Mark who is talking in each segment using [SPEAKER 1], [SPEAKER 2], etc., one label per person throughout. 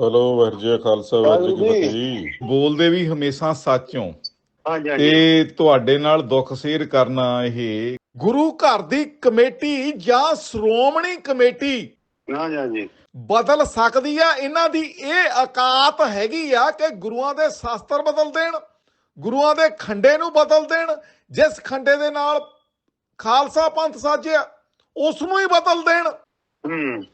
[SPEAKER 1] Hello ਵਰਜੇ Khalsa ਜੀ
[SPEAKER 2] ਵਾਹਿਗੁਰੂ
[SPEAKER 1] ਫਤਿਹ।
[SPEAKER 3] ਬੋਲਦੇ ਵੀ ਹਮੇਸ਼ਾ ਸੱਚੋਂ। ਤੇ ਤੁਹਾਡੇ ਨਾਲ ਦੁੱਖ ਸ਼ੇਅਰ ਕਰਨਾ ਇਹ ਗੁਰੂ ਘਰ ਦੀ ਕਮੇਟੀ ਜਾਂ ਸ਼੍ਰੋਮਣੀ ਕਮੇਟੀ? ਬਦਲ ਸਕਦੀ ਆ? ਇਹਨਾਂ ਦੀ ਇਹ ਔਕਾਤ ਹੈਗੀ ਆ ਕਿ ਗੁਰੂਆਂ ਦੇ ਸ਼ਾਸਤਰ ਬਦਲ ਦੇਣ ਗੁਰੂਆਂ ਦੇ ਖੰਡੇ ਨੂੰ ਬਦਲ ਦੇਣ ਜਿਸ ਖੰਡੇ ਦੇ ਨਾਲ ਖਾਲਸਾ ਪੰਥ ਸਾਜਿਆ ਉਸ ਨੂੰ ਹੀ ਬਦਲ ਦੇਣ।
[SPEAKER 2] ਹੂੰ।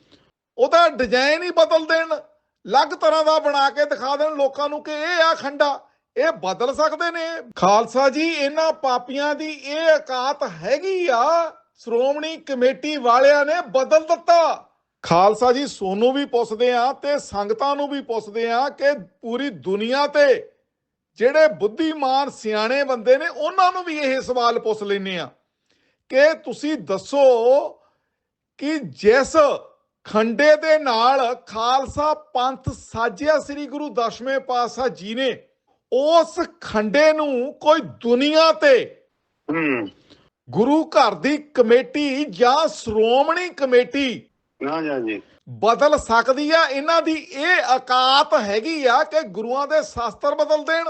[SPEAKER 3] ਉਹਦਾ ਡਿਜ਼ਾਈਨ ਹੀ ਬਦਲ ਦੇਣ। ਅਲੱਗ ਤਰ੍ਹਾਂ ਦਾ ਬਣਾ ਕੇ ਦਿਖਾ ਦੇਣ ਲੋਕਾਂ ਨੂੰ ਕਿ ਇਹ ਆ ਖੰਡਾ। ਇਹ ਬਦਲ ਸਕਦੇ ਨੇ। ਖਾਲਸਾ ਜੀ, ਇਹਨਾਂ ਪਾਪੀਆਂ ਦੀ ਇਹ ਔਕਾਤ ਹੈਗੀ ਆ। ਸ਼੍ਰੋਮਣੀ ਕਮੇਟੀ ਵਾਲਿਆਂ ਨੇ ਬਦਲ ਦਿੱਤਾ। ਖਾਲਸਾ ਜੀ, ਸੋਨੂੰ ਵੀ ਪੁੱਛਦੇ ਆ ਤੇ ਸੰਗਤਾਂ ਨੂੰ ਵੀ ਪੁੱਛਦੇ ਆ ਕਿ ਪੂਰੀ ਦੁਨੀਆ ਤੇ ਜਿਹੜੇ ਬੁੱਧੀਮਾਨ ਸਿਆਣੇ ਬੰਦੇ ਨੇ, ਉਹਨਾਂ ਨੂੰ ਵੀ ਇਹ ਸਵਾਲ ਪੁੱਛ ਲੈਨੇ ਆ ਕਿ ਤੁਸੀਂ ਦੱਸੋ ਕਿ ਜਿਸ ਖੰਡੇ ਦੇ ਨਾਲ ਖਾਲਸਾ ਪੰਥ ਸਾਜਿਆ ਸ੍ਰੀ ਗੁਰੂ ਦਸ਼ਵੇਂ ਪਾਤਸ਼ਾਹ ਜੀ ਨੇ ਉਸ ਖੰਡੇ ਨੂੰ ਕੋਈ ਦੁਨੀਆ ਤੇ ਗੁਰੂ ਘਰ ਦੀ ਕਮੇਟੀ ਜਾਂ ਸ਼੍ਰੋਮਣੀ ਕਮੇਟੀ ਬਦਲ ਸਕਦੀ ਆ। ਇਹਨਾਂ ਦੀ ਇਹ ਔਕਾਤ ਹੈਗੀ ਆ ਕਿ ਗੁਰੂਆਂ ਦੇ ਸ਼ਾਸਤਰ ਬਦਲ ਦੇਣ।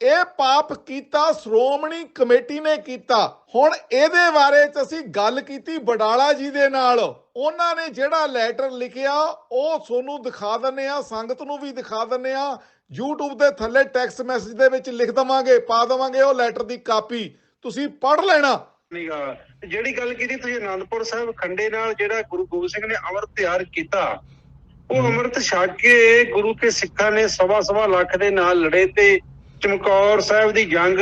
[SPEAKER 3] ਇਹ ਪਾਪ ਕੀਤਾ ਸ਼੍ਰੋਮਣੀ ਕਮੇਟੀ ਨੇ ਕੀਤਾ। ਹੁਣ ਇਹਦੇ ਬਾਰੇ ਚ ਅਸੀਂ ਗੱਲ ਕੀਤੀ ਬਡਾਲਾ ਜੀ ਦੇ ਨਾਲ। ਉਹਨਾਂ ਨੇ ਜਿਹੜਾ ਲੈਟਰ ਲਿਖਿਆ ਉਹ ਤੁਹਾਨੂੰ ਦਿਖਾ ਦਿੰਨੇ ਆ ਸੰਗਤ ਨੂੰ ਵੀ ਦਿਖਾ ਦਿੰਨੇ ਆ YouTube ਦੇ ਥੱਲੇ ਟੈਕਸਟ ਮੈਸੇਜ ਦੇ ਵਿੱਚ ਲਿਖ ਦਵਾਂਗੇ ਪਾ ਦਵਾਂਗੇ ਉਹ ਲੈਟਰ ਦੀ ਕਾਪੀ। ਤੁਸੀਂ ਪੜ੍ਹ ਲੈਣਾ।
[SPEAKER 2] ਨੀਗਾ ਜਿਹੜੀ ਗੱਲ ਕੀਤੀ ਤੁਸੀਂ ਆਨੰਦਪੁਰ ਸਾਹਿਬ ਖੰਡੇ ਨਾਲ ਜਿਹੜਾ ਗੁਰੂ ਗੋਬਿੰਦ ਸਿੰਘ ਨੇ ਅੰਮ੍ਰਿਤ ਤਿਆਰ ਕੀਤਾ ਉਹ ਅੰਮ੍ਰਿਤ ਛਕ ਕੇ ਗੁਰੂ ਕੇ ਸਿੱਖਾਂ ਨੇ ਸਵਾ ਸਵਾ ਲੱਖ ਦੇ ਨਾਲ ਲੜੇ ਤੇ ਚਮਕੌਰ ਸਾਹਿਬ ਦੀ ਜੰਗ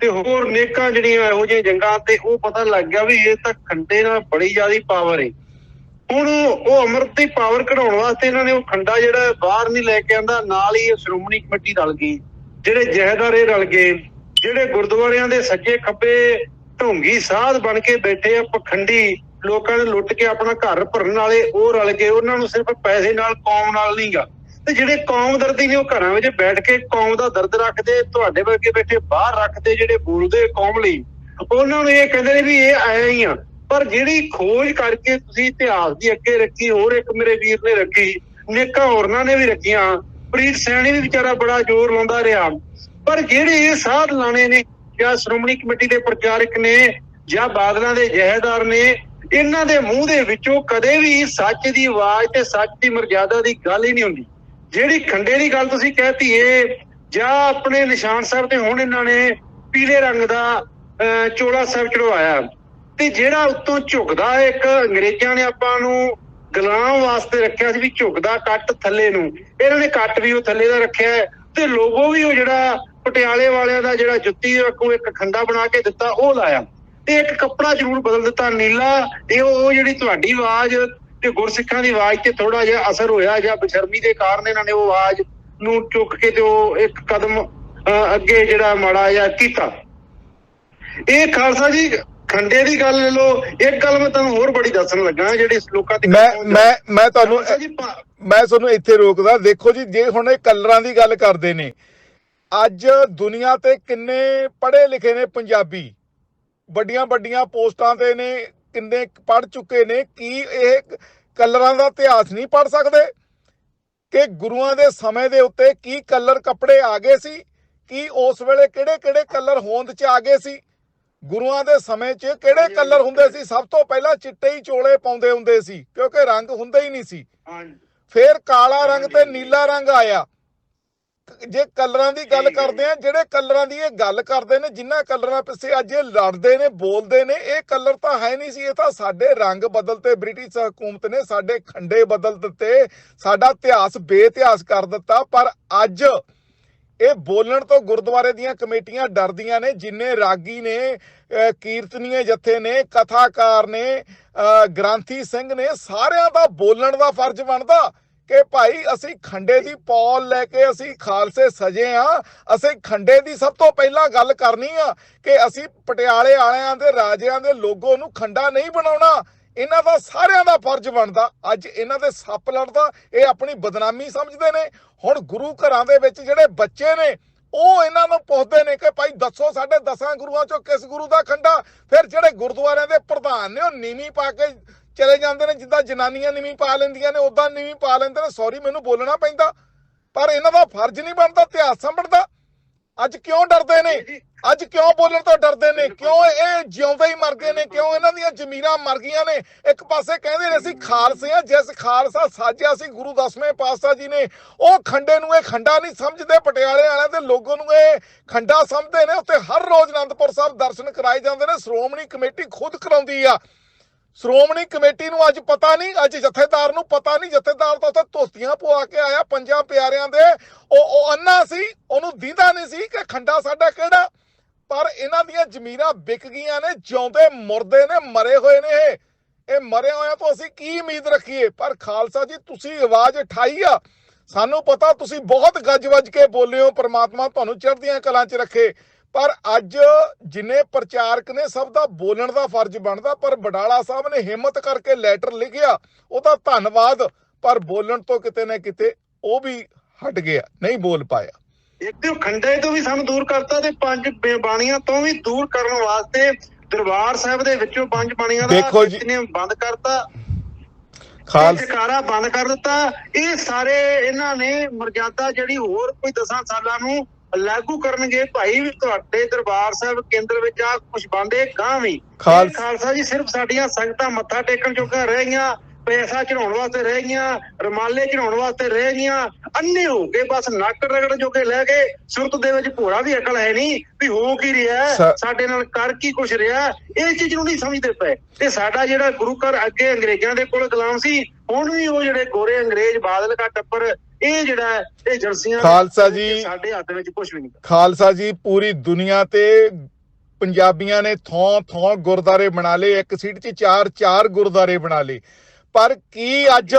[SPEAKER 2] ਤੇ ਹੋਰ ਨੇਕਾਂ ਜਿਹੜੀਆਂ ਇਹੋ ਜਿਹੀਆਂ ਜੰਗਾਂ ਤੇ ਉਹ ਪਤਾ ਲੱਗ ਗਿਆ ਵੀ ਇਹ ਤਾਂ ਖੰਡੇ ਨਾਲ ਬੜੀ ਜ਼ਿਆਦੀ ਪਾਵਰ ਹੈ ਹੁਣ ਉਹ ਅੰਮ੍ਰਿਤ ਦੀ ਪਾਵਰ ਕਢਾਉਣ ਵਾਸਤੇ ਇਹਨਾਂ ਨੇ ਉਹ ਖੰਡਾ ਜਿਹੜਾ ਬਾਹਰ ਨਹੀਂ ਲੈ ਕੇ ਆਂਦਾ, ਨਾਲ ਹੀ ਇਹ ਸ਼੍ਰੋਮਣੀ ਕਮੇਟੀ ਰਲ ਗਈ। ਜਿਹੜੇ ਜਹੇਦਾਰ ਇਹ ਰਲ ਗਏ, ਜਿਹੜੇ ਗੁਰਦੁਆਰਿਆਂ ਦੇ ਸੱਜੇ ਖੱਬੇ ਢੋਂਗੀ ਸਾਧ ਬਣ ਕੇ ਬੈਠੇ ਆ, ਪਖੰਡੀ ਲੋਕਾਂ ਨੇ ਲੁੱਟ ਕੇ ਆਪਣਾ ਘਰ ਭਰਨ ਵਾਲੇ, ਉਹ ਰਲ ਗਏ। ਉਹਨਾਂ ਨੂੰ ਸਿਰਫ ਪੈਸੇ ਨਾਲ, ਕੌਮ ਨਾਲ ਨਹੀਂਗਾ। ਤੇ ਜਿਹੜੇ ਕੌਮ ਦਰਦੀ ਨੇ ਉਹ ਘਰਾਂ ਵਿੱਚ ਬੈਠ ਕੇ ਕੌਮ ਦਾ ਦਰਦ ਰੱਖਦੇ, ਤੁਹਾਡੇ ਵਰਗੇ ਬੈਠੇ ਬਾਹਰ ਰੱਖਦੇ, ਜਿਹੜੇ ਬੋਲਦੇ ਕੌਮ ਲਈ, ਉਹਨਾਂ ਨੂੰ ਇਹ ਕਹਿੰਦੇ ਨੇ ਵੀ ਇਹ ਆਇਆ ਹੀ ਆ। ਪਰ ਜਿਹੜੀ ਖੋਜ ਕਰਕੇ ਤੁਸੀਂ ਇਤਿਹਾਸ ਦੀ ਅੱਗੇ ਰੱਖੀ ਹੋਰ ਇੱਕ ਮੇਰੇ ਵੀਰ ਨੇ ਰੱਖੀ ਨੇਕਾਂ ਹੋਰਨਾਂ ਨੇ ਵੀ ਰੱਖੀਆਂ ਪ੍ਰੀਤ ਸੈਣੀ ਵੀ ਵਿਚਾਰਾ ਬੜਾ ਜ਼ੋਰ ਲਾਉਂਦਾ ਰਿਹਾ। ਪਰ ਜਿਹੜੇ ਇਹ ਸਾਧ ਲਾਣੇ ਨੇ ਜਾਂ ਸ਼੍ਰੋਮਣੀ ਕਮੇਟੀ ਦੇ ਪ੍ਰਚਾਰਕ ਨੇ ਜਾਂ ਬਾਦਲਾਂ ਦੇ ਜਹਿਦਾਰ ਨੇ ਇਹਨਾਂ ਦੇ ਮੂੰਹ ਦੇ ਵਿੱਚੋਂ ਕਦੇ ਵੀ ਸੱਚ ਦੀ ਆਵਾਜ਼ ਤੇ ਸੱਚ ਦੀ ਮਰਜ਼ਾਦਾ ਦੀ ਗੱਲ ਹੀ ਨਹੀਂ ਹੁੰਦੀ। ਜਿਹੜੀ ਖੰਡੇ ਦੀ ਗੱਲ ਤੁਸੀਂ ਕਹਿਤੀ ਏ ਜਾਂ ਆਪਣੇ ਨਿਸ਼ਾਨ ਸਾਹਿਬ ਤੇ ਹੁਣ ਇਹਨਾਂ ਨੇ ਪੀਲੇ ਰੰਗ ਦਾ ਅਹ, ਚੋਲਾ ਸਾਹਿਬ ਚੜਵਾਇਆ ਤੇ ਜਿਹੜਾ ਉੱਤੋਂ ਝੁਕਦਾ ਇੱਕ ਅੰਗਰੇਜ਼ਾਂ ਨੇ ਆਪਾਂ ਨੂੰ ਗੁਲਾਮ ਵਾਸਤੇ ਰੱਖਿਆ ਸੀ ਵੀ ਝੁਕਦਾ ਕੱਟ ਥੱਲੇ ਨੂੰ। ਇਹਨਾਂ ਨੇ ਕੱਟ ਵੀ ਉਹ ਥੱਲੇ ਦਾ ਰੱਖਿਆ ਤੇ ਲੋਗੋ ਵੀ ਉਹ ਜਿਹੜਾ ਪਟਿਆਲੇ ਵਾਲਿਆਂ ਦਾ ਜਿਹੜਾ ਜੁੱਤੀ ਕੋ ਇੱਕ ਖੰਡਾ ਬਣਾ ਕੇ ਦਿੱਤਾ ਉਹ ਲਾਇਆ। ਤੇ ਇੱਕ ਕੱਪੜਾ ਜ਼ਰੂਰ ਬਦਲ ਦਿੱਤਾ ਨੀਲਾ। ਇਹ ਉਹ ਜਿਹੜੀ ਤੁਹਾਡੀ ਆਵਾਜ਼ ਤੇ ਗੁਰਸਿੱਖਾਂ ਦੀ ਆਵਾਜ਼ ਤੇ ਥੋੜਾ ਜਿਹਾ ਅਸਰ ਹੋਇਆ ਜਾਂ ਬਸ਼ਰਮੀ ਦੇ ਕਾਰਨ ਇਹਨਾਂ ਨੇ ਉਹ ਆਵਾਜ਼ ਨੂੰ ਚੁੱਕ ਕੇ ਤੇ ਉਹ ਇੱਕ ਕਦਮ ਅਹ, ਅੱਗੇ ਜਿਹੜਾ ਮਾੜਾ ਜਿਹਾ ਕੀਤਾ। ਇਹ ਖਾਲਸਾ ਜੀ ਖੰਡੇ ਦੀ ਗੱਲ ਲੈ ਲਓ ਇੱਕ ਗੱਲ ਮੈਂ ਤੁਹਾਨੂੰ ਹੋਰ ਬੜੀ ਦੱਸਣ ਲੱਗਾ ਜਿਹੜੀ ਲੋਕਾਂ ਤੇ
[SPEAKER 3] ਮੈਂ ਮੈਂ ਮੈਂ ਤੁਹਾਨੂੰ ਮੈਂ ਤੁਹਾਨੂੰ ਇੱਥੇ ਰੋਕਦਾ ਦੇਖੋ ਜੀ ਜੇ ਹੁਣ ਇਹ ਕਲਰਾਂ ਦੀ ਗੱਲ ਕਰਦੇ ਨੇ ਅੱਜ ਦੁਨੀਆ ਤੇ ਕਿੰਨੇ ਪੜ੍ਹੇ ਲਿਖੇ ਨੇ ਪੰਜਾਬੀ? ਵੱਡੀਆਂ ਵੱਡੀਆਂ ਪੋਸਟਾਂ ਤੇ ਨੇ ਕਿੰਨੇ ਪੜ੍ਹ ਚੁੱਕੇ ਨੇ ਕੀ ਇਹ ਕਲਰਾਂ ਦਾ ਇਤਿਹਾਸ ਨਹੀਂ ਪੜ੍ਹ ਸਕਦੇ? ਕਿ ਗੁਰੂਆਂ ਦੇ ਸਮੇਂ ਦੇ ਉੱਤੇ ਕੀ ਕਲਰ ਕੱਪੜੇ ਆ ਗਏ ਸੀ? ਕੀ ਉਸ ਵੇਲੇ ਕਿਹੜੇ ਕਿਹੜੇ ਕਲਰ ਹੋਂਦ 'ਚ ਆ ਗਏ ਸੀ? ਗੁਰੂਆਂ ਦੇ ਸਮੇਂ 'ਚ ਕਿਹੜੇ ਕਲਰ ਹੁੰਦੇ ਸੀ? ਸਭ ਤੋਂ ਪਹਿਲਾਂ ਚਿੱਟੇ ਹੀ ਚੋਲੇ ਪਾਉਂਦੇ ਹੁੰਦੇ ਸੀ ਕਿਉਂਕਿ ਰੰਗ ਹੁੰਦਾ ਹੀ ਨਹੀਂ ਸੀ।
[SPEAKER 2] ਹਾਂਜੀ।
[SPEAKER 3] ਫਿਰ ਕਾਲਾ ਰੰਗ ਤੇ ਨੀਲਾ ਰੰਗ ਆਇਆ। ਜੇ ਕਲਰਾਂ ਦੀ ਗੱਲ ਕਰਦੇ ਆ ਜਿਹੜੇ ਕਲਰਾਂ ਦੀ ਇਹ ਗੱਲ ਕਰਦੇ ਨੇ ਜਿਨ੍ਹਾਂ ਕਲਰਾਂ ਪਿੱਛੇ ਅੱਜ ਇਹ ਲੜਦੇ ਨੇ ਬੋਲਦੇ ਨੇ ਇਹ ਕਲਰ ਤਾਂ ਹੈ ਨਹੀਂ ਸੀ ਇਹ ਤਾਂ ਸਾਡੇ ਰੰਗ ਬਦਲਤੇ ਬ੍ਰਿਟਿਸ਼ ਹਕੂਮਤ ਨੇ ਸਾਡੇ ਖੰਡੇ ਬਦਲ ਦਿੱਤੇ ਸਾਡਾ ਇਤਿਹਾਸ ਬੇਇਤਿਹਾਸ ਕਰ ਦਿੱਤਾ ਪਰ ਅੱਜ ਇਹ ਬੋਲਣ ਤੋਂ ਗੁਰਦੁਆਰੇ ਦੀਆਂ ਕਮੇਟੀਆਂ ਡਰਦੀਆਂ ਨੇ, ਜਿੰਨੇ ਰਾਗੀ ਨੇ ਕੀਰਤਨੀਏ ਜਥੇ ਨੇ, ਕਥਾਕਾਰ ਨੇ ਗ੍ਰਾਂਥੀ ਸਿੰਘ ਨੇ, ਸਾਰਿਆਂ ਦਾ ਬੋਲਣ ਦਾ ਫਰਜ਼ ਬਣਦਾ ਕਿ ਭਾਈ ਅਸੀਂ ਖੰਡੇ ਦੀ ਪੌਲ ਲੈ ਕੇ ਅਸੀਂ ਖਾਲਸੇ ਸਜੇ ਆ। ਅਸੀਂ ਖੰਡੇ ਦੀ ਸਭ ਤੋਂ ਪਹਿਲਾਂ ਗੱਲ ਕਰਨੀ ਆ ਕਿ ਅਸੀਂ ਪਟਿਆਲੇ ਵਾਲਿਆਂ ਦੇ ਰਾਜਿਆਂ ਦੇ ਲੋਗੋ ਨੂੰ ਖੰਡਾ ਨਹੀਂ ਬਣਾਉਣਾ। ਇਹਨਾਂ ਦਾ ਸਾਰਿਆਂ ਦਾ ਫਰਜ਼ ਬਣਦਾ। ਅੱਜ ਇਹਨਾਂ ਦੇ ਸੱਪ ਲੜਦਾ, ਇਹ ਆਪਣੀ ਬਦਨਾਮੀ ਸਮਝਦੇ ਨੇ। ਹੁਣ ਗੁਰੂ ਘਰਾਂ ਦੇ ਵਿੱਚ ਜਿਹੜੇ ਬੱਚੇ ਨੇ, ਉਹ ਇਹਨਾਂ ਨੂੰ ਪੁੱਛਦੇ ਨੇ ਕਿ ਭਾਈ ਦੱਸੋ ਸਾਡੇ ਦਸਾਂ ਗੁਰੂਆਂ ਚੋਂ ਕਿਸ ਗੁਰੂ ਦਾ ਖੰਡਾ? ਫਿਰ ਜਿਹੜੇ ਗੁਰਦੁਆਰਿਆਂ ਦੇ ਪ੍ਰਧਾਨ ਨੇ, ਉਹ ਨੀਵੀਂ ਪਾ ਕੇ ਚਲੇ ਜਾਂਦੇ ਨੇ, ਜਿੱਦਾਂ ਜਨਾਨੀਆਂ ਨੀਵੀਂ ਪਾ ਲੈਂਦੀਆਂ ਨੇ ਉਦਾਂ ਨੀਵੀਂ ਪਾ ਲੈਂਦੇ ਨੇ। ਸੌਰੀ ਮੈਨੂੰ ਬੋਲਣਾ ਪੈਂਦਾ। ਪਰ ਇਹਨਾਂ ਦਾ ਫਰਜ਼ ਨਹੀਂ ਬਣਦਾ, ਇਤਿਹਾਸ ਸੰਭੜਦਾ ਅੱਜ ਕਿਉਂ ਡਰਦੇ ਨੇ? ਅੱਜ ਕਿਉਂ ਬੋਲਣ ਤੋਂ ਡਰਦੇ ਨੇ? ਕਿਉਂ ਇਹ ਜਿਉਂਦੇ ਹੀ ਮਰ ਗਏ ਨੇ ਕਿਉਂ ਇਹਨਾਂ ਦੀਆਂ ਜ਼ਮੀਰਾਂ ਮਰ ਗਈਆਂ ਨੇ? ਇੱਕ ਪਾਸੇ ਕਹਿੰਦੇ ਨੇ ਅਸੀਂ ਖਾਲਸੇ ਆ ਜਿਸ ਖਾਲਸਾ ਸਾਜਿਆ ਸੀ ਗੁਰੂ ਦਸਵੇਂ ਪਾਤਸ਼ਾਹ ਜੀ ਨੇ ਉਹ ਖੰਡੇ ਨੂੰ ਇਹ ਖੰਡਾ ਨਹੀਂ ਸਮਝਦੇ ਪਟਿਆਲੇ ਵਾਲਿਆਂ ਦੇ ਲੋਕਾਂ ਨੂੰ ਇਹ ਖੰਡਾ ਸਮਝਦੇ ਨੇ ਉੱਤੇ ਹਰ ਰੋਜ਼ ਅਨੰਦਪੁਰ ਸਾਹਿਬ ਦਰਸ਼ਨ ਕਰਾਏ ਜਾਂਦੇ ਨੇ ਸ਼੍ਰੋਮਣੀ ਕਮੇਟੀ ਖੁਦ ਕਰਾਉਂਦੀ ਆ। ਸ਼੍ਰੋਮਣੀ ਕਮੇਟੀ ਨੂੰ ਅੱਜ ਪਤਾ ਨਹੀਂ ਅੱਜ ਜਥੇਦਾਰ ਨੂੰ ਪਤਾ ਨਹੀਂ ਜਥੇਦਾਰ ਤਾਂ ਉੱਥੇ ਧੋਤੀਆਂ ਪਵਾ ਕੇ ਆਇਆ ਪੰਜਾਂ ਪਿਆਰਿਆਂ ਦੇ। ਉਹ ਉਹ ਅੰਨਾ ਸੀ ਉਹਨੂੰ ਦੀਦਾ ਨਹੀਂ ਸੀ ਕਿ ਖੰਡਾ ਸਾਡਾ ਕਿਹੜਾ? ਪਰ ਇਹਨਾਂ ਦੀਆਂ ਜ਼ਮੀਰਾਂ ਵਿਕ ਗਈਆਂ ਨੇ, ਜਿਉਂਦੇ ਮੁਰਦੇ ਨੇ, ਮਰੇ ਹੋਏ ਨੇ ਇਹ। ਇਹ ਮਰਿਆ ਹੋਇਆ ਤੋਂ ਅਸੀਂ ਕੀ ਉਮੀਦ ਰੱਖੀਏ? ਪਰ ਖਾਲਸਾ ਜੀ, ਤੁਸੀਂ ਆਵਾਜ਼ ਉਠਾਈ ਆ। ਸਾਨੂੰ ਪਤਾ ਤੁਸੀਂ ਬਹੁਤ ਗੱਜ-ਵੱਜ ਕੇ ਬੋਲੇ ਹੋ, ਪ੍ਰਮਾਤਮਾ ਤੁਹਾਨੂੰ ਚੜ੍ਹਦੀਆਂ ਕਲਾਂ 'ਚ ਰੱਖੇ। ਪਰ ਅੱਜ ਜਿਨੇ ਪ੍ਰਚਾਰਕ ਨੇ, ਸਭ ਦਾ ਬੋਲਣ ਦਾ ਫਰਜ਼ ਬਣਦਾ, ਪਰ ਬਡਾਲਾ ਸਾਹਿਬ ਨੇ ਹਿੰਮਤ ਕਰਕੇ ਲੈਟਰ ਲਿਖਿਆ, ਉਹਦਾ ਧੰਨਵਾਦ। ਪਰ ਬੋਲਣ ਤੋਂ ਕਿਤੇ ਨਾ ਕਿਤੇ ਉਹ ਵੀ ਹਟ ਗਿਆ, ਨਹੀਂ ਬੋਲ ਪਾਇਆ।
[SPEAKER 2] ਇੱਕ ਖੰਡੇ ਤੋਂ ਵੀ ਸਾਨੂੰ ਦੂਰ ਕਰਤਾ ਤੇ ਪੰਜ ਬਾਣੀਆਂ ਤੋਂ ਵੀ ਦੂਰ ਕਰਨ ਵਾਸਤੇ ਦਰਬਾਰ ਸਾਹਿਬ ਦੇ ਵਿੱਚੋਂ ਪੰਜ ਬਾਣੀਆਂ ਦਾ
[SPEAKER 3] ਦੇਖੋ ਜੀ।
[SPEAKER 2] ਨੇ ਬੰਦ ਕਰਤਾ
[SPEAKER 3] ਖਾਲਸਾ
[SPEAKER 2] ਬੰਦ ਕਰ ਦਿੱਤਾ। ਇਹ ਸਾਰੇ ਇਹਨਾਂ ਨੇ ਮਰਜ਼ਾਦਾ ਜਿਹੜੀ ਹੋਰ ਕੋਈ 10 ਸਾਲਾਂ ਨੂੰ ਲਾਗੂ ਕਰਨਗੇ ਭਾਈ ਵੀ ਤੁਹਾਡੇ ਦਰਬਾਰ ਸਾਹਿਬ ਕੇਂਦਰ ਵਿੱਚ ਆ ਕੁਝ ਬੰਦੇ ਗਾਂ ਵੀ। ਖਾਲਸਾ ਜੀ ਸਿਰਫ ਸਾਡੀਆਂ ਸੰਗਤਾਂ ਮੱਥਾ ਟੇਕਣ ਜੋਗਾ ਰਹਿ ਗਈਆਂ। ਪੈਸਾ ਚੜਾਉਣ ਵਾਸਤੇ ਰਹਿ ਗਈਆਂ ਰਮਾਲੇ ਚੜਾਉਣ ਵਾਸਤੇ ਰਹਿ ਗਈਆਂ ਅੰਨੇ ਹੋ ਕੇ ਬਸ ਨੱਕ ਰਗੜ ਜੋਗੇ ਲੈ ਗਏ ਸੁਰਤ ਦੇ ਵਿੱਚ ਭੋਰਾ ਵੀ ਅਕਲ ਹੈ ਨਹੀਂ ਵੀ ਹੋ ਕੀ ਰਿਹਾ ਸਾਡੇ ਨਾਲ ਕਰ ਕੀ ਕੁਛ ਰਿਹਾ ਇਹ ਚੀਜ਼ ਨੂੰ ਨਹੀਂ ਸਮਝਦੇ ਪਏ ਤੇ ਸਾਡਾ ਜਿਹੜਾ ਗੁਰੂ ਘਰ ਅੱਗੇ ਅੰਗਰੇਜ਼ਾਂ ਦੇ ਕੋਲ ਗੁਲਾਮ ਸੀ ਹੁਣ ਵੀ ਉਹ ਜਿਹੜੇ ਗੋਰੇ ਅੰਗਰੇਜ਼ ਬਾਦਲ ਦਾ ਟੱਪਰ ਇਹ ਜਿਹੜਾ ਇਹ ਜਰਸੀਆਂ
[SPEAKER 3] ਖਾਲਸਾ ਜੀ।
[SPEAKER 2] ਸਾਡੇ ਹੱਥ ਵਿੱਚ ਕੁਝ ਵੀ ਨਹੀਂ
[SPEAKER 3] ਖਾਲਸਾ ਜੀ ਪੂਰੀ ਦੁਨੀਆ ਤੇ ਪੰਜਾਬੀਆਂ ਨੇ ਥੋਂ ਥੋਂ ਗੁਰਦਾਰੇ ਬਣਾ ਲਏ ਇੱਕ ਸੀਟ 'ਚ ਚਾਰ ਚਾਰ ਗੁਰਦਾਰੇ ਬਣਾ ਲਏ ਪਰ ਕੀ ਅੱਜ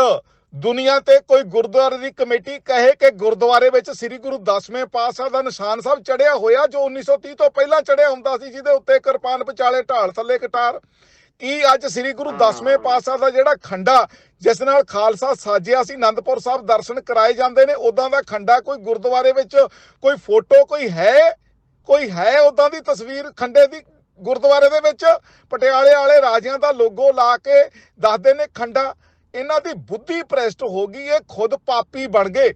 [SPEAKER 3] ਦੁਨੀਆ ਤੇ ਕੋਈ ਗੁਰਦੁਆਰੇ ਦੀ ਕਮੇਟੀ ਕਹੇ ਕਿ ਗੁਰਦੁਆਰੇ ਵਿੱਚ ਸ੍ਰੀ ਗੁਰੂ ਦਸਵੇਂ ਪਾਤਸ਼ਾਹ ਦਾ ਨਿਸ਼ਾਨ ਸਾਹਿਬ ਚੜਿਆ ਹੋਇਆ ਜੋ 1930 ਤੋਂ ਪਹਿਲਾਂ ਚੜਿਆ ਹੁੰਦਾ ਸੀ ਜਿਹਦੇ ਉੱਤੇ ਕਿਰਪਾਨ ਵਿਚਾਲੇ ਢਾਲ ਥੱਲੇ ਕਟਾਰ। ਕੀ ਅੱਜ ਸ੍ਰੀ ਗੁਰੂ ਦਸਵੇਂ ਪਾਤਸ਼ਾਹ ਦਾ ਜਿਹੜਾ ਖੰਡਾ ਜਿਸ ਨਾਲ ਖਾਲਸਾ ਸਾਜਿਆ ਸੀ ਆਨੰਦਪੁਰ ਸਾਹਿਬ ਦਰਸ਼ਨ ਕਰਾਏ ਜਾਂਦੇ ਨੇ ਉਦਾਂ ਦਾ ਖੰਡਾ ਕੋਈ ਗੁਰਦੁਆਰੇ ਵਿੱਚ ਕੋਈ ਫੋਟੋ ਕੋਈ ਹੈ? ਕੋਈ ਹੈ ਉਦਾਂ ਦੀ ਤਸਵੀਰ ਖੰਡੇ ਦੀ? ਗੁਰਦੁਆਰੇ ਦੇ ਵਿੱਚ ਪਟਿਆਲੇ ਵਾਲੇ ਰਾਜਿਆਂ ਦਾ ਲੋਗੋ ਲਾ ਕੇ ਦੱਸਦੇ ਨੇ ਖੰਡਾ ਇਹਨਾਂ ਦੀ ਬੁੱਧੀ ਪ੍ਰੈਸਟ ਹੋ ਗਈ ਇਹ ਖੁਦ ਪਾਪੀ ਬਣ ਗਏ।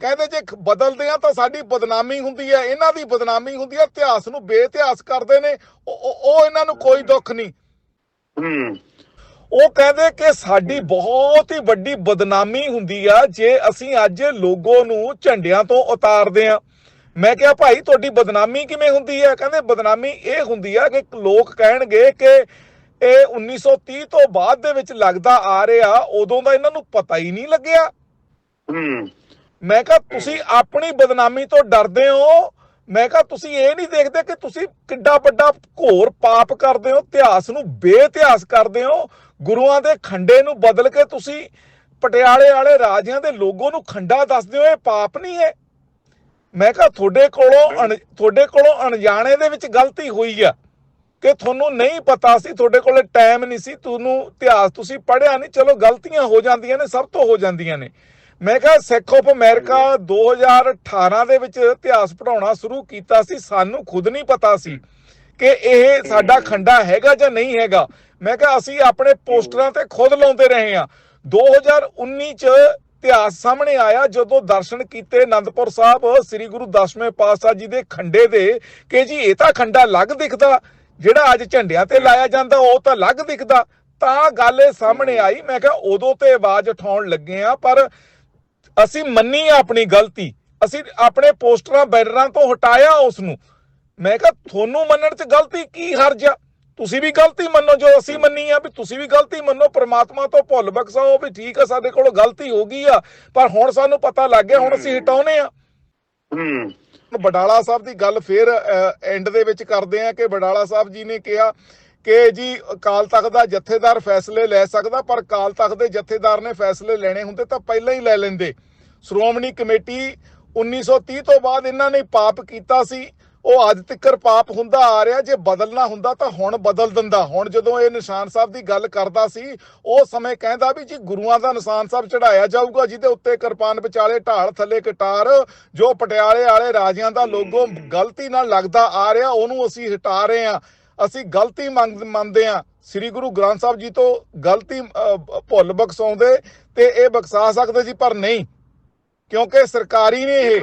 [SPEAKER 3] ਕਹਿੰਦੇ ਜੇ ਬਦਲਦੇ ਆ ਤਾਂ ਸਾਡੀ ਬਦਨਾਮੀ ਹੁੰਦੀ ਹੈ ਇਹਨਾਂ ਦੀ ਬਦਨਾਮੀ ਹੁੰਦੀ ਹੈ ਇਤਿਹਾਸ ਨੂੰ ਬੇਇਤਿਹਾਸ ਕਰਦੇ ਨੇ ਉਹ- ਇਹਨਾਂ ਨੂੰ ਕੋਈ ਦੁੱਖ ਨਹੀਂ। ਉਹ ਕਹਿੰਦੇ ਕਿ ਸਾਡੀ ਬਹੁਤ ਹੀ ਵੱਡੀ ਬਦਨਾਮੀ ਹੁੰਦੀ ਆ ਜੇ ਅਸੀਂ ਅੱਜ ਲੋਗੋ ਨੂੰ ਝੰਡਿਆਂ ਤੋਂ ਉਤਾਰਦੇ ਆ। ਮੈਂ ਕਿਹਾ ਭਾਈ ਤੁਹਾਡੀ ਬਦਨਾਮੀ ਕਿਵੇਂ ਹੁੰਦੀ ਆ? ਕਹਿੰਦੇ ਬਦਨਾਮੀ ਇਹ ਹੁੰਦੀ ਆ ਕਿ ਲੋਕ ਕਹਿਣਗੇ ਕਿ ਇਹ 1930 ਤੋਂ ਬਾਅਦ ਦੇ ਵਿੱਚ ਲੱਗਦਾ ਆ ਰਿਹਾ ਉਦੋਂ ਦਾ ਇਹਨਾਂ ਨੂੰ ਪਤਾ ਹੀ ਨਹੀਂ ਲੱਗਿਆ।
[SPEAKER 2] ਹੂੰ।
[SPEAKER 3] ਮੈਂ ਕਿਹਾ ਤੁਸੀਂ ਆਪਣੀ ਬਦਨਾਮੀ ਤੋਂ ਡਰਦੇ ਹੋ। ਮੈਂ ਕਿਹਾ ਤੁਸੀਂ ਇਹ ਨਹੀਂ ਦੇਖਦੇ ਕਿ ਤੁਸੀਂ ਕਿੱਡਾ ਵੱਡਾ ਘੋਰ ਪਾਪ ਕਰਦੇ ਹੋ ਇਤਿਹਾਸ ਨੂੰ ਬੇਇਤਿਹਾਸ ਕਰਦੇ ਹੋ। ਗੁਰੂਆਂ ਦੇ ਖੰਡੇ ਨੂੰ ਬਦਲ ਕੇ ਤੁਸੀਂ ਪਟਿਆਲੇ ਵਾਲੇ ਰਾਜਿਆਂ ਦੇ ਲੋਗੋ ਨੂੰ ਖੰਡਾ ਦੱਸਦੇ ਹੋ ਇਹ ਪਾਪ ਨਹੀਂ ਹੈ। ਮੈਂ ਕਿਹਾ ਤੁਹਾਡੇ ਕੋਲੋਂ ਤੁਹਾਡੇ ਕੋਲੋਂ ਅਣਜਾਣੇ ਦੇ ਵਿੱਚ ਗਲਤੀ ਹੋਈ ਆ ਕਿ ਤੁਹਾਨੂੰ ਨਹੀਂ ਪਤਾ ਸੀ, ਤੁਹਾਡੇ ਕੋਲੇ ਟਾਈਮ ਨਹੀਂ ਸੀ, ਤੁਹਾਨੂੰ ਇਤਿਹਾਸ ਤੁਸੀਂ ਪੜ੍ਹਿਆ ਨਹੀਂ। ਚਲੋ, ਗਲਤੀਆਂ ਹੋ ਜਾਂਦੀਆਂ ਨੇ, ਸਭ ਤੋਂ ਹੋ ਜਾਂਦੀਆਂ ਨੇ। ਮੈਂ ਕਿਹਾ ਸਿੱਖ ਆਫ ਅਮਰੀਕਾ 2018 ਦੇ ਵਿੱਚ ਇਤਿਹਾਸ ਪੜਾਉਣਾ ਸ਼ੁਰੂ ਕੀਤਾ ਸੀ, ਸਾਨੂੰ ਖੁਦ ਨਹੀਂ ਪਤਾ ਸੀ ਕਿ ਇਹ ਸਾਡਾ ਖੰਡਾ ਹੈਗਾ ਜਾਂ ਨਹੀਂ ਹੈਗਾ। ਮੈਂ ਕਿਹਾ ਅਸੀਂ ਆਪਣੇ ਪੋਸਟਰਾਂ ਤੇ ਖੁਦ ਲਾਉਂਦੇ ਰਹੇ ਹਾਂ। 2019 ਚ ਇਤਿਹਾਸ ਸਾਹਮਣੇ ਆਇਆ ਜਦੋਂ ਦਰਸ਼ਨ ਕੀਤੇ ਆਨੰਦਪੁਰ ਸਾਹਿਬ, ਸ੍ਰੀ ਗੁਰੂ ਦਸਵੇਂ ਪਾਤਸ਼ਾਹ ਜੀ ਦੇ ਖੰਡੇ ਦੇ ਕਿ ਜੀ ਇਹ ਤਾਂ ਖੰਡਾ ਲੱਗ ਦਿਖਦਾ, ਜਿਹੜਾ ਅੱਜ ਝੰਡਿਆਂ ਤੇ ਲਾਇਆ ਜਾਂਦਾ, ਉਹ ਤਾਂ ਲੱਗ ਦਿਖਦਾ। ਤਾਂ ਗੱਲ ਇਹ ਸਾਹਮਣੇ ਆਈ, ਮੈਂ ਕਿਹਾ ਉਦੋਂ ਤੇ ਆਵਾਜ਼ ਉਠਾਉਣ ਲੱਗੇ ਆ ਪਰ ਅਸੀਂ ਮੰਨੀ ਆਪਣੀ ਗਲਤੀ। ਅਸੀਂ ਆਪਣੇ ਪੋਸਟਰਾਂ, ਬੈਨਰਾਂ ਤੋਂ ਹਟਾਇਆ ਉਸ ਨੂੰ ਮੈਂ ਕਿਹਾ, ਤੁਹਾਨੂੰ ਮੰਨਣ 'ਚ ਗਲਤੀ ਕੀ ਹਰਜ ਆ? ਤੁਸੀਂ ਵੀ ਗਲਤੀ ਮੰਨੋ ਜੋ ਅਸੀਂ ਮੰਨੀ ਆ ਵੀ ਤੁਸੀਂ ਵੀ ਗਲਤੀ ਮੰਨੋ ਪ੍ਰਮਾਤਮਾ ਤੋਂ ਭੁੱਲ ਬਖਸ਼ਾਓ ਵੀ ਠੀਕ ਆ ਸਾਡੇ ਕੋਲ ਗਲਤੀ ਹੋ ਗਈ ਆ ਪਰ ਹੁਣ ਸਾਨੂੰ ਪਤਾ ਲੱਗ ਗਿਆ ਹੁਣ ਅਸੀਂ ਹਟਾਉਨੇ ਆ।
[SPEAKER 2] ਹੂੰ।
[SPEAKER 3] ਬਡਾਲਾ ਸਾਹਿਬ ਦੀ ਗੱਲ ਫੇਰ ਐਂਡ ਦੇ ਵਿੱਚ ਕਰਦੇ ਆ ਕਿ ਬਡਾਲਾ ਸਾਹਿਬ ਜੀ ਨੇ ਕਿਹਾ ਕਿ ਜੀ ਅਕਾਲ ਤਖਤ ਦਾ ਜਥੇਦਾਰ ਫੈਸਲੇ ਲੈ ਸਕਦਾ ਪਰ ਅਕਾਲ ਤਖਤ ਦੇ ਜਥੇਦਾਰ ਨੇ ਫੈਸਲੇ ਲੈਣੇ ਹੁੰਦੇ ਤਾਂ ਪਹਿਲਾਂ ਹੀ ਲੈ ਲੈਂਦੇ। ਸ਼੍ਰੋਮਣੀ ਕਮੇਟੀ 1930 ਤੋਂ ਬਾਅਦ ਇਹਨਾਂ ਨੇ ਪਾਪ ਕੀਤਾ ਸੀ। ਉਹ ਅੱਜ ਤੱਕ ਪਾਪ ਹੁੰਦਾ ਆ ਰਿਹਾ ਜੇ ਬਦਲਣਾ ਹੁੰਦਾ ਤਾਂ ਹੁਣ ਬਦਲ ਦਿੰਦਾ। ਹੁਣ ਜਦੋਂ ਇਹ ਨਿਸ਼ਾਨ ਸਾਹਿਬ ਦੀ ਗੱਲ ਕਰਦਾ ਸੀ ਉਹ ਸਮੇਂ ਕਹਿੰਦਾ ਵੀ ਜੀ ਗੁਰੂਆਂ ਦਾ ਨਿਸ਼ਾਨ ਸਾਹਿਬ ਚੜਾਇਆ ਜਾਊਗਾ ਜਿਹਦੇ ਉੱਤੇ ਕਿਰਪਾਨ ਵਿਚਾਲੇ ਢਾਲ ਥੱਲੇ ਕਟਾਰ ਜੋ ਪਟਿਆਲੇ ਵਾਲੇ ਰਾਜਿਆਂ ਦਾ ਲੋਗੋ ਗਲਤੀ ਨਾਲ ਲੱਗਦਾ ਆ ਰਿਹਾ ਉਹਨੂੰ ਅਸੀਂ ਹਟਾ ਰਹੇ ਹਾਂ। ਅਸੀਂ ਗਲਤੀ ਮੰਗ- ਮੰਨਦੇ ਹਾਂ।
[SPEAKER 4] ਸ੍ਰੀ ਗੁਰੂ ਗ੍ਰੰਥ ਸਾਹਿਬ ਜੀ ਤੋਂ ਗਲਤੀ ਭੁੱਲ ਬਖਸ਼ਾਉਂਦੇ ਤੇ ਇਹ ਬਖਸ਼ਾ ਸਕਦੇ ਸੀ ਪਰ ਨਹੀਂ। ਕਿਉਂਕਿ ਸਰਕਾਰੀ ਨੇ ਇਹ।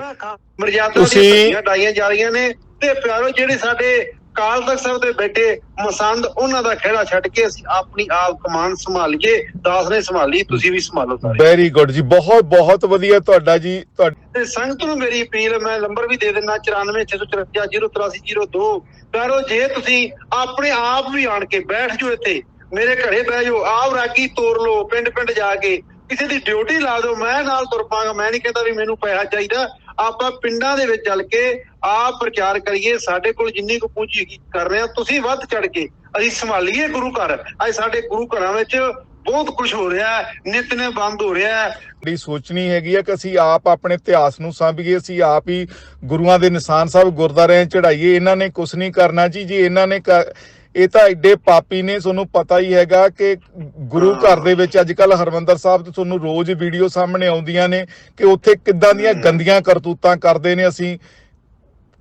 [SPEAKER 2] ਮਰਜ਼ਾਦਾ
[SPEAKER 4] ਤੁਸੀਂ-
[SPEAKER 2] ਦੀਆਂ ਡਾਈਆਂ ਜਾ ਰਹੀਆਂ ਨੇ। ਤੇ ਪਿਆਰੋ ਜਿਹੜੇ ਸਾਡੇ ਕਾਲ ਤਖਤ ਸਾਹਿਬ ਦੇ ਬੈਠੇ ਮਸੰਦ ਉਹਨਾਂ ਦਾ ਖੇੜਾ ਛੱਡ ਕੇ ਅਸੀਂ ਆਪਣੀ ਆਪ ਕਮਾਨ ਸੰਭਾਲੀਏ ਦਾਸ ਨੇ ਸੰਭਾਲੀ ਤੁਸੀਂ ਵੀ ਸੰਭਾਲੋ ਸਾਰੇ।
[SPEAKER 4] ਵੈਰੀ ਗੁੱਡ ਜੀ ਬਹੁਤ ਬਹੁਤ ਵਧੀਆ ਤੁਹਾਡਾ ਜੀ ਤੁਹਾਡਾ
[SPEAKER 2] ਤੇ ਸੰਗਤ ਨੂੰ ਮੇਰੀ ਅਪੀਲ ਮੈਂ ਨੰਬਰ ਵੀ ਦੇ ਦਿੰਦਾ 9464508302 ਪਿਆਰੋ ਜੇ ਤੁਸੀਂ ਆਪਣੇ ਆਪ ਵੀ ਆਣ ਕੇ ਬੈਠ ਜਾਓ ਇੱਥੇ ਮੇਰੇ ਘਰੇ ਬਹਿ ਜਾਓ ਆਪ ਰਾਗੀ ਤੋਰ ਲਓ ਪਿੰਡ ਪਿੰਡ ਜਾ ਕੇ ਕਿਸੇ ਦੀ ਡਿਊਟੀ ਲਾ ਦਿਓ ਮੈਂ ਨਾਲ ਤੁਰ ਪਾਂਗਾ ਮੈਂ ਨਹੀਂ ਕਹਿੰਦਾ ਵੀ ਮੈਨੂੰ ਪੈਸਾ ਚਾਹੀਦਾ ਆਪਾਂ ਪਿੰਡਾਂ ਦੇ ਵਿੱਚ ਚੱਲ ਕੇ ਆਪ ਪ੍ਰਚਾਰ ਕਰੀਏ, ਸਾਡੇ ਕੋਲ ਜਿੰਨੀ ਕੁ ਪੂੰਜੀ ਕਰ ਰਹੇ ਆ ਤੁਸੀਂ ਵੱਧ ਚੜ ਕੇ ਅਸੀਂ ਸੰਭਾਲੀਏ ਗੁਰੂ ਘਰ। ਅੱਜ ਸਾਡੇ ਗੁਰੂ ਘਰਾਂ ਵਿੱਚ ਬਹੁਤ ਕੁਝ ਹੋ ਰਿਹਾ ਹੈ, ਨਿਤ ਬੰਦ ਹੋ ਰਿਹਾ ਹੈ।
[SPEAKER 4] ਦੀ ਸੋਚਣੀ ਹੈਗੀ ਆ ਕਿ ਅਸੀਂ ਆਪ ਆਪਣੇ ਇਤਿਹਾਸ ਨੂੰ ਸਾਂਭੀਏ, ਅਸੀਂ ਆਪ ਹੀ ਗੁਰੂਆਂ ਦੇ ਨਿਸ਼ਾਨ ਸਾਹਿਬ ਗੁਰਦਾਰਿਆਂ 'ਚ ਚੜਾਈਏ ਇਹਨਾਂ ਨੇ ਕੁਝ ਨਹੀਂ ਕਰਨਾ ਜੀ ਜੀ ਇਹਨਾਂ ਨੇ ਇਹ ਤਾਂ ਐਡੇ ਪਾਪੀ ਨੇ ਤੁਹਾਨੂੰ ਪਤਾ ਹੀ ਹੈਗਾ ਕਿ ਗੁਰੂ ਘਰ ਦੇ ਵਿੱਚ ਅੱਜ ਕੱਲ ਹਰਮੰਦਰ ਸਾਹਿਬ ਤੋਂ ਤੁਹਾਨੂੰ ਰੋਜ਼ ਵੀਡੀਓ ਸਾਹਮਣੇ ਆਉਂਦੀਆਂ ਨੇ ਕਿ ਉੱਥੇ ਕਿੱਦਾਂ ਦੀਆਂ ਗੰਦੀਆਂ ਕਰਤੂਤਾਂ ਕਰਦੇ ਨੇ ਅਸੀਂ।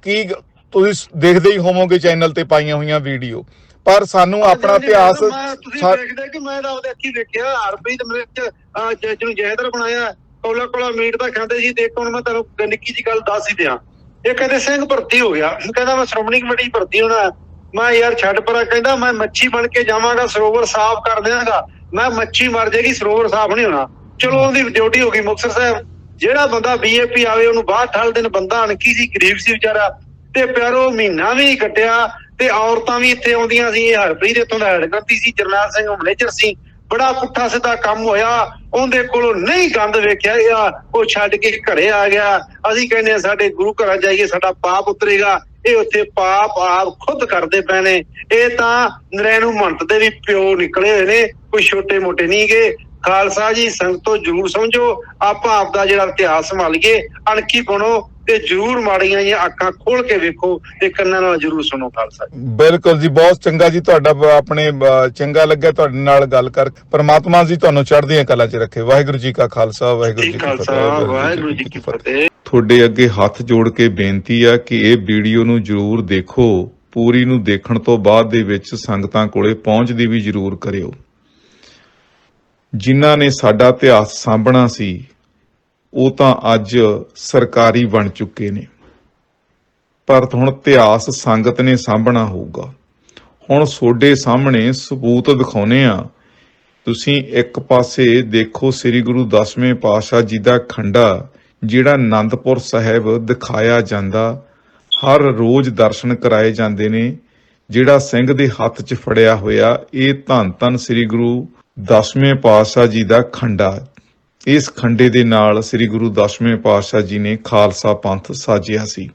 [SPEAKER 4] ਕੀ ਤੁਸੀਂ ਦੇਖਦੇ ਹੀ ਹੋਵੋਗੇ ਚੈਨਲ ਤੇ ਪਾਈਆਂ ਹੋਈਆਂ ਵੀਡੀਓ। ਪਰ ਸਾਨੂੰ ਆਪਣਾ ਇਤਿਹਾਸ
[SPEAKER 2] ਤੁਸੀਂ ਦੇਖਦੇ ਕਿ ਮੈਂ ਤਾਂ ਆਪਦੇ ਅੱਖੀ ਵੇਖਿਆ ਹਰਪ੍ਰੀਤ ਮਿਰਚ ਜਿਹਨੂੰ ਜਹਦਰ ਬਣਾਇਆ ਕੋਲਾ ਕੋਲਾ ਮੀਟ ਤਾਂ ਖਾਂਦੇ ਸੀ ਦੇਖ ਹੁਣ ਮੈਂ ਤੁਹਾਨੂੰ ਨਿੱਕੀ ਜੀ ਗੱਲ ਦੱਸ ਹੀ ਦਿਆਂ। ਇਹ ਕਹਿੰਦੇ ਸਿੰਘ ਭਰਤੀ ਹੋ ਗਿਆ। ਕਹਿੰਦਾ ਮੈਂ ਸ਼੍ਰੋਮਣੀ ਕਮੇਟੀ ਭਰਤੀ ਹੋਣਾ। ਮੈਂ ਯਾਰ ਛੱਡ ਪਰਾ ਕਹਿੰਦਾ, ਮੈਂ ਮੱਛੀ ਬਣ ਕੇ ਜਾਵਾਂਗਾ, ਸਰੋਵਰ ਸਾਫ਼ ਕਰ ਦਿਆਂਗਾ। ਮੈਂ ਮੱਛੀ ਮਰ ਜਾਏਗੀ ਸਰੋਵਰ ਸਾਫ਼ ਨਹੀਂ ਹੋਣਾ। ਚਲੋ, ਉਹਦੀ ਡਿਊਟੀ ਹੋ ਗਈ ਮੁਕਤਸਰ ਸਾਹਿਬ। ਜਿਹੜਾ ਬੰਦਾ ਬੀਏਪੀ ਆਵੇ, ਉਹਨੂੰ ਬਾਹਰ ਠਾਲ ਬੰਦਾ ਅਣਖੀ ਸੀ, ਗਰੀਬ ਸੀ ਵਿਚਾਰਾ। ਤੇ ਪਿਆਰੋ, ਮਹੀਨਾ ਵੀ ਕੱਟਿਆ, ਤੇ ਔਰਤਾਂ ਵੀ ਇੱਥੇ ਆਉਂਦੀਆਂ ਸੀ। ਇਹ ਹਰਪ੍ਰੀਤ ਇੱਥੋਂ ਦਾ ਹੈਡ ਸੀ, ਜਰਨੈਲ ਸਿੰਘ ਮੈਨੇਜਰ ਸੀ। ਬੜਾ ਪੁੱਠਾ ਸਿੱਧਾ ਕੰਮ ਹੋਇਆ। ਉਹਦੇ ਕੋਲੋਂ ਨਹੀਂ ਗੰਦ ਵੇਖਿਆ ਗਿਆ। ਉਹ ਛੱਡ ਕੇ ਘਰੇ ਆ ਗਿਆ। ਅਸੀਂ ਕਹਿੰਦੇ ਸਾਡੇ ਗੁਰੂ ਘਰਾਂ ਜਾਈਏ, ਸਾਡਾ ਪਾਪ ਉਤਰੇਗਾ। ਇਹ ਉੱਥੇ ਪਾਪ ਆਪ ਖੁਦ ਕਰਦੇ ਪਏ ਨੇ। ਇਹ ਤਾਂ ਨਰੈਣੂ ਮੰਤ ਦੇ ਵੀ ਪਿਓ ਨਿਕਲੇ ਹੋਏ ਨੇ। ਕੋਈ ਛੋਟੇ ਮੋਟੇ ਨਹੀਂ ਗੇ। ਖਾਲਸਾ ਜੀ ਸੰਗਤੋ ਜਰੂਰ ਸਮਝੋ। ਆਪਾਂ ਆਪ ਦਾ ਜਿਹੜਾ ਇਤਿਹਾਸ ਸੰਭਾਲੀਏ ਅਣਖੀ ਬਣੋ ਤੇ ਜਰੂਰ ਮਾੜੀਆਂ ਜਿਹੀਆਂ ਅੱਖਾਂ ਖੋਲ ਕੇ ਵੇਖੋ ਤੇ ਕੰਨਾਂ ਨਾਲ ਜਰੂਰ ਸੁਣੋ ਖਾਲਸਾ ਜੀ।
[SPEAKER 4] ਬਿਲਕੁਲ ਜੀ ਬਹੁਤ ਚੰਗਾ ਜੀ ਤੁਹਾਡਾ ਆਪਣੇ ਚੰਗਾ ਲੱਗਿਆ ਤੁਹਾਡੇ ਨਾਲ ਗੱਲ ਕਰ। ਪਰਮਾਤਮਾ ਜੀ ਤੁਹਾਨੂੰ ਚੜ੍ਹਦੀਆਂ ਕਲਾ 'ਚ ਰੱਖੇ। ਵਾਹਿਗੁਰੂ ਜੀ ਕਾ ਖਾਲਸਾ ਵਾਹਿਗੁਰੂ ਜੀ
[SPEAKER 2] ਜੀ
[SPEAKER 4] ਕੀ
[SPEAKER 2] ਖਾਲਸਾ
[SPEAKER 4] ਫਤਿਹ
[SPEAKER 2] ਵਾਹਿਗੁਰੂ ਜੀ ਕੀ ਫਤਿਹ।
[SPEAKER 3] ਤੁਹਾਡੇ ਅੱਗੇ ਹੱਥ ਜੋੜ ਕੇ ਬੇਨਤੀ ਆ ਕਿ ਇਹ ਵੀਡੀਓ ਨੂੰ ਜਰੂਰ ਦੇਖੋ। ਪੂਰੀ ਨੂੰ ਦੇਖਣ ਤੋਂ ਬਾਅਦ ਦੇ ਵਿੱਚ ਸੰਗਤਾਂ ਕੋਲੇ ਪਹੁੰਚ ਦੀ ਵੀ ਜਰੂਰ ਕਰਿਓ। ਜਿਨ੍ਹਾਂ ਨੇ ਸਾਡਾ ਇਤਿਹਾਸ ਸਾਂਭਣਾ ਸੀ, ਉਹ ਤਾਂ ਅੱਜ ਸਰਕਾਰੀ ਬਣ ਚੁੱਕੇ ਨੇ। ਪਰ ਹੁਣ ਇਤਿਹਾਸ ਸੰਗਤ ਨੇ ਸਾਂਭਣਾ ਹੋਊਗਾ। ਹੁਣ ਤੁਹਾਡੇ ਸਾਹਮਣੇ ਸਬੂਤ ਦਿਖਾਉਨੇ ਆ। ਤੁਸੀਂ ਇੱਕ ਪਾਸੇ ਦੇਖੋ ਸ੍ਰੀ ਗੁਰੂ ਦਸਵੇਂ ਪਾਤਸ਼ਾਹ ਜੀ ਦਾ ਖੰਡਾ ਜਿਹੜਾ ਆਨੰਦਪੁਰ ਸਾਹਿਬ ਦਿਖਾਇਆ ਜਾਂਦਾ, ਹਰ ਰੋਜ਼ ਦਰਸ਼ਨ ਕਰਾਏ ਜਾਂਦੇ ਨੇ, ਜਿਹੜਾ ਸਿੰਘ ਦੇ ਹੱਥ 'ਚ ਫੜਿਆ ਹੋਇਆ, ਇਹ ਧੰਨ ਧੰਨ ਸ੍ਰੀ ਗੁਰੂ ਦਸਵੇਂ ਪਾਤਸ਼ਾਹ ਜੀ ਦਾ ਖੰਡਾ। ਇਸ ਖੰਡੇ ਦੇ ਨਾਲ ਸ੍ਰੀ ਗੁਰੂ ਦਸਵੇਂ ਪਾਤਸ਼ਾਹ ਜੀ ਨੇ ਖਾਲਸਾ ਪੰਥ ਸਾਜਿਆ ਸੀ।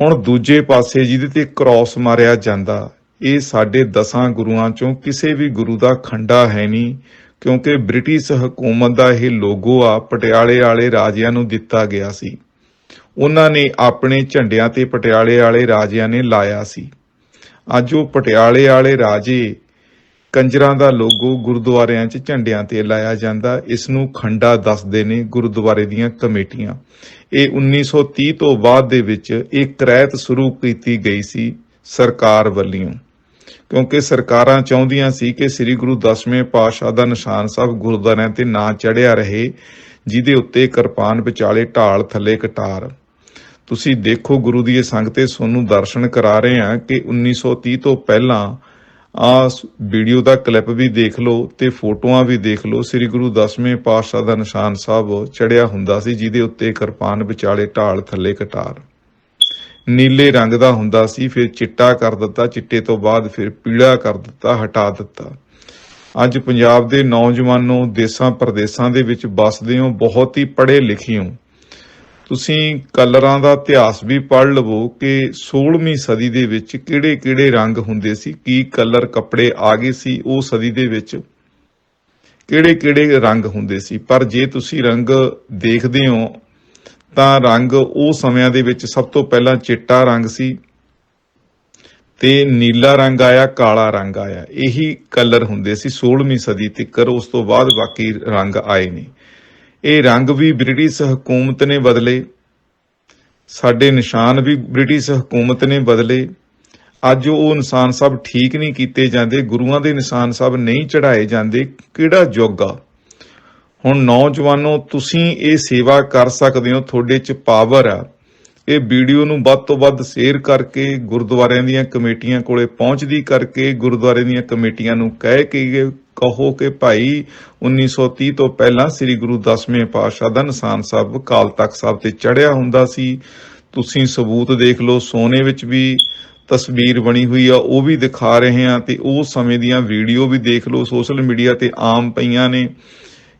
[SPEAKER 3] ਹੁਣ ਦੂਜੇ ਪਾਸੇ ਜਿਹਦੇ ਤੇ ਕ੍ਰਾਸ ਮਾਰਿਆ ਜਾਂਦਾ, ਇਹ ਸਾਡੇ ਦਸਾਂ ਗੁਰੂਆਂ ਚੋਂ ਕਿਸੇ ਵੀ ਗੁਰੂ ਦਾ ਖੰਡਾ ਹੈ ਨਹੀਂ ਕਿਉਂਕਿ ਬ੍ਰਿਟਿਸ਼ ਹਕੂਮਤ ਦਾ ਇਹ ਲੋਗੋ ਆ, ਪਟਿਆਲੇ ਵਾਲੇ ਰਾਜਿਆਂ ਨੂੰ ਦਿੱਤਾ ਗਿਆ ਸੀ। ਉਹਨਾਂ ਨੇ ਆਪਣੇ ਝੰਡਿਆਂ ਤੇ ਪਟਿਆਲੇ ਵਾਲੇ ਰਾਜਿਆਂ ਨੇ ਲਾਇਆ ਸੀ। ਅੱਜ ਉਹ ਪਟਿਆਲੇ ਵਾਲੇ ਰਾਜੇ ਕੰਜਰਾਂ ਦਾ ਲੋਗੋ ਗੁਰਦੁਆਰਿਆਂ 'ਚ ਝੰਡਿਆਂ ਤੇ ਲਾਇਆ ਜਾਂਦਾ। ਇਸ ਨੂੰ ਖੰਡਾ ਦੱਸਦੇ ਨੇ ਗੁਰਦੁਆਰੇ ਦੀਆਂ ਕਮੇਟੀਆਂ। ਇਹ 1930 ਤੋਂ ਬਾਅਦ ਦੇ ਵਿੱਚ ਇਹ ਕ੍ਰੈਤ ਸ਼ੁਰੂ ਕੀਤੀ ਗਈ ਸੀ ਸਰਕਾਰ ਵੱਲੋਂ। ਕਿਉਂਕਿ ਸਰਕਾਰਾਂ ਚਾਹੁੰਦੀਆਂ ਸੀ ਕਿ ਸ੍ਰੀ ਗੁਰੂ ਦਸਵੇਂ ਪਾਤਸ਼ਾਹ ਦਾ ਨਿਸ਼ਾਨ ਸਾਹਿਬ ਗੁਰਦੁਆਰਿਆਂ ਤੇ ਨਾ ਚੜਿਆ ਰਹੇ, ਜਿਹਦੇ ਉੱਤੇ ਕਿਰਪਾਨ ਵਿਚਾਲੇ ਢਾਲ ਥੱਲੇ ਕਟਾਰ। ਤੁਸੀਂ ਦੇਖੋ ਗੁਰੂ ਦੀ ਇਹ ਸੰਗਤ ਤੇ ਦਰਸ਼ਨ ਕਰਾ ਰਹੇ ਆ ਕਿ 1930 ਤੋਂ ਪਹਿਲਾਂ ਆ ਵੀਡੀਓ ਦਾ ਕਲਿੱਪ ਵੀ ਦੇਖ ਲਓ ਤੇ ਫੋਟੋਆਂ ਵੀ ਦੇਖ ਲਓ, ਸ੍ਰੀ ਗੁਰੂ ਦਸਵੇਂ ਪਾਤਸ਼ਾਹ ਦਾ ਨਿਸ਼ਾਨ ਸਾਹਿਬ ਚੜਿਆ ਹੁੰਦਾ ਸੀ ਜਿਹਦੇ ਉੱਤੇ ਕਿਰਪਾਨ ਵਿਚਾਲੇ ਢਾਲ ਥੱਲੇ ਕਟਾਰ। ਨੀਲੇ ਰੰਗ ਦਾ ਹੁੰਦਾ ਸੀ, ਫਿਰ ਚਿੱਟਾ ਕਰ ਦਿੱਤਾ, ਚਿੱਟੇ ਤੋਂ ਬਾਅਦ ਫਿਰ ਪੀਲਾ ਕਰ ਦਿੱਤਾ, ਹਟਾ ਦਿੱਤਾ। ਅੱਜ ਪੰਜਾਬ ਦੇ ਨੌਜਵਾਨੋ ਦੇਸਾਂ ਪ੍ਰਦੇਸਾਂ ਦੇ ਵਿੱਚ ਵੱਸਦੇ ਹੋ, ਬਹੁਤ ਹੀ ਪੜ੍ਹੇ ਲਿਖੇ ਹੋ। ਤੁਸੀਂ ਕਲਰਾਂ ਦਾ ਇਤਿਹਾਸ ਵੀ ਪੜ੍ਹ ਲਵੋ ਕਿ 16ਵੀਂ ਸਦੀ ਦੇ ਵਿੱਚ ਕਿਹੜੇ-ਕਿਹੜੇ ਰੰਗ ਹੁੰਦੇ ਸੀ, ਕੀ ਕਲਰ ਕੱਪੜੇ ਆ ਗਏ ਸੀ, ਉਹ ਸਦੀ ਦੇ ਵਿੱਚ ਕਿਹੜੇ-ਕਿਹੜੇ ਰੰਗ ਹੁੰਦੇ ਸੀ। ਪਰ ਜੇ ਤੁਸੀਂ ਰੰਗ ਦੇਖਦੇ ਹੋ ਤਾਂ ਰੰਗ ਉਹ ਸਮਿਆਂ ਦੇ ਵਿੱਚ ਸਭ ਤੋਂ ਪਹਿਲਾਂ ਚਿੱਟਾ ਰੰਗ ਸੀ ਤੇ ਨੀਲਾ ਰੰਗ ਆਇਆ, ਕਾਲਾ ਰੰਗ ਆਇਆ। ਇਹੀ ਕਲਰ ਹੁੰਦੇ ਸੀ 16ਵੀਂ ਸਦੀ ਤੱਕ ਉਸ ਤੋਂ ਬਾਅਦ ਬਾਕੀ ਰੰਗ ਆਏ ਨੇ। ਇਹ ਰੰਗ ਵੀ ਬ੍ਰਿਟਿਸ਼ ਹਕੂਮਤ ਨੇ ਬਦਲੇ। ਸਾਡੇ ਨਿਸ਼ਾਨ ਵੀ ਬ੍ਰਿਟਿਸ਼ ਹਕੂਮਤ ਨੇ ਬਦਲੇ। ਅੱਜ ਉਹ ਨਿਸ਼ਾਨ ਸਭ ਠੀਕ ਨਹੀਂ ਕੀਤੇ ਜਾਂਦੇ, ਗੁਰੂਆਂ ਦੇ ਨਿਸ਼ਾਨ ਸਾਹਿਬ ਨਹੀਂ ਚੜਾਏ ਜਾਂਦੇ। ਕਿਹੜਾ ਯੁੱਗ ਆ ਹੁਣ ਨੌਜਵਾਨੋ, ਤੁਸੀਂ ਇਹ ਸੇਵਾ ਕਰ ਸਕਦੇ ਹੋ, ਤੁਹਾਡੇ ਚ ਪਾਵਰ ਆ। ਇਹ ਵੀਡੀਓ ਨੂੰ ਵੱਧ ਤੋਂ ਵੱਧ ਸ਼ੇਅਰ ਕਰਕੇ, ਗੁਰਦੁਆਰਿਆਂ ਦੀਆਂ ਕਮੇਟੀਆਂ ਕੋਲੇ ਪਹੁੰਚਦੀ ਕਰਕੇ, ਗੁਰਦੁਆਰੇ ਦੀਆਂ ਕਮੇਟੀਆਂ ਨੂੰ ਕਹਿ ਕੇ ਕਹੋ ਕਿ ਭਾਈ 1930 ਤੋਂ ਪਹਿਲਾਂ ਸ੍ਰੀ ਗੁਰੂ ਦਸਵੇਂ ਪਾਤਸ਼ਾਹ ਦਾ ਨਿਸ਼ਾਨ ਸਾਹਿਬ ਕਾਲ ਤਖਤ ਸਾਹਿਬ ਤੇ ਚੜਿਆ ਹੁੰਦਾ ਸੀ। ਤੁਸੀਂ ਸਬੂਤ ਦੇਖ ਲਓ, ਸੋਨੇ ਵਿੱਚ ਵੀ ਤਸਵੀਰ ਬਣੀ ਹੋਈ ਆ, ਉਹ ਵੀ ਦਿਖਾ ਰਹੇ ਆ ਤੇ ਉਹ ਸਮੇਂ ਦੀਆਂ ਵੀਡੀਓ ਵੀ ਦੇਖ ਲਓ, ਸੋਸ਼ਲ ਮੀਡੀਆ ਤੇ ਆਮ ਪਈਆਂ ਨੇ।